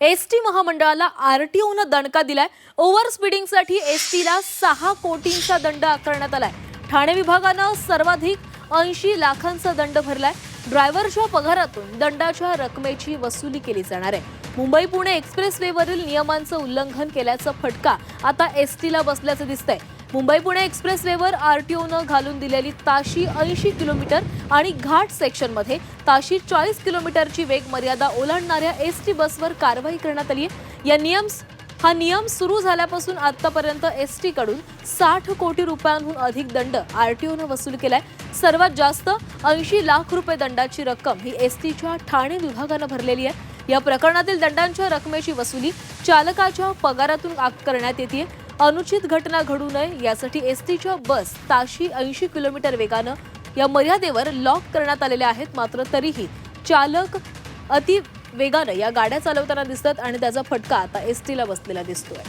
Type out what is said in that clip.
S T महामंडळाला R T ओनं दणका दिलाय. ओव्हर स्पीडिंगसाठी एस टीला सहा कोटींचा दंड आकारण्यात आलाय. ठाणे विभागानं सर्वाधिक ऐंशी लाखांचा दंड भरलाय. ड्रायव्हरच्या पगारातून दंडाच्या रकमेची वसुली केली जाणार आहे. मुंबई पुणे एक्सप्रेस वेवरील नियमांचं उल्लंघन केल्याचा फटका आता एस टीला बसल्याचं दिसतंय. मुंबई पुणे एक्सप्रेसवेवर आरटीओनं घालून दिलेली ताशी ऐंशी किलोमीटर आणि घाट सेक्शनमध्ये ताशी चाळीस किलोमीटरची वेग मर्यादा ओलांडणाऱ्या एस टी बसवर कारवाई करण्यात आली आहे. या नियम हा नियम सुरू झाल्यापासून आतापर्यंत एस टीकडून साठ कोटी रुपयांहून अधिक दंड आरटीओनं वसूल केलाय. सर्वात जास्त ऐंशी लाख रुपये दंडाची रक्कम ही एस टीच्या ठाणे विभागानं भरलेली आहे. या प्रकरणातील दंडांच्या रकमेची वसुली चालकाच्या पगारातून करण्यात येते अनुचित घटना घडू नये यासाठी एसटीच्या बस ताशी ऐंशी किलोमीटर वेगानं या मर्यादेवर लॉक करण्यात आलेल्या आहेत. मात्र तरीही चालक अति वेगानं या गाड्या चालवताना दिसतात आणि त्याचा फटका आता एस टीला बसलेला दिसतोय.